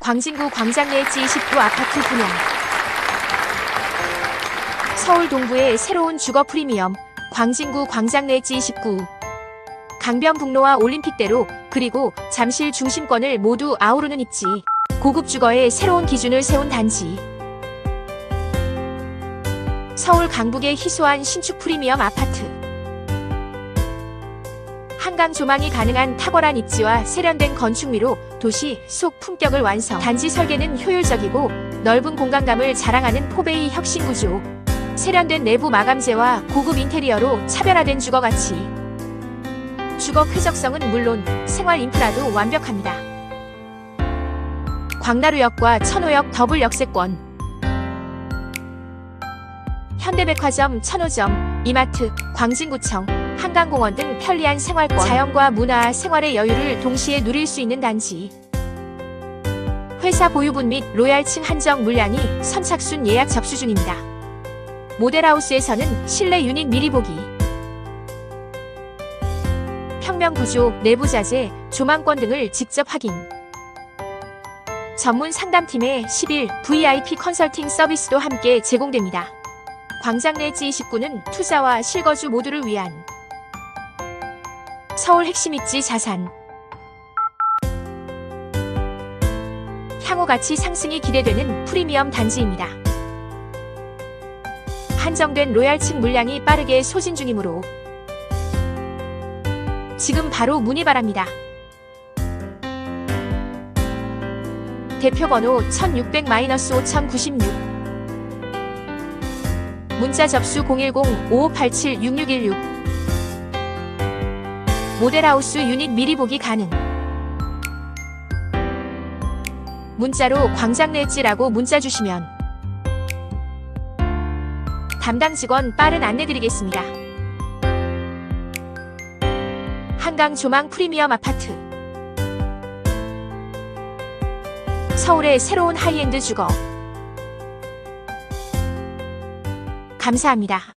광진구 광장내 G19 아파트 분양. 서울 동부의 새로운 주거 프리미엄 광진구 광장내 G19. 강변북로와 올림픽대로 그리고 잠실 중심권을 모두 아우르는 입지. 고급 주거의 새로운 기준을 세운 단지. 서울 강북의 희소한 신축 프리미엄 아파트. 한강 조망이 가능한 탁월한 입지와 세련된 건축미로 도시 속 품격을 완성. 단지 설계는 효율적이고 넓은 공간감을 자랑하는 포베이 혁신 구조. 세련된 내부 마감재와 고급 인테리어로 차별화된 주거 가치. 주거 쾌적성은 물론 생활 인프라도 완벽합니다. 광나루역과 천호역 더블 역세권. 현대백화점, 천호점, 이마트, 광진구청, 한강공원 등 편리한 생활권, 자연과 문화, 생활의 여유를 동시에 누릴 수 있는 단지. 회사 보유분 및 로얄층 한정 물량이 선착순 예약 접수 중입니다. 모델하우스에서는 실내 유닛 미리 보기. 평면 구조, 내부 자재, 조망권 등을 직접 확인. 전문 상담팀의 10일 VIP 컨설팅 서비스도 함께 제공됩니다. 광장 내 G29는 투자와 실거주 모두를 위한 서울 핵심 입지 자산. 향후 가치 상승이 기대되는 프리미엄 단지입니다. 한정된 로얄층 물량이 빠르게 소진 중이므로 지금 바로 문의 바랍니다. 대표 번호 1600-5096 문자 접수 010-5587-6616 모델하우스 유닛 미리 보기 가능 문자로 광장 냈지라고 문자 주시면 담당 직원 빠른 안내 드리겠습니다. 한강 조망 프리미엄 아파트 서울의 새로운 하이엔드 주거 감사합니다.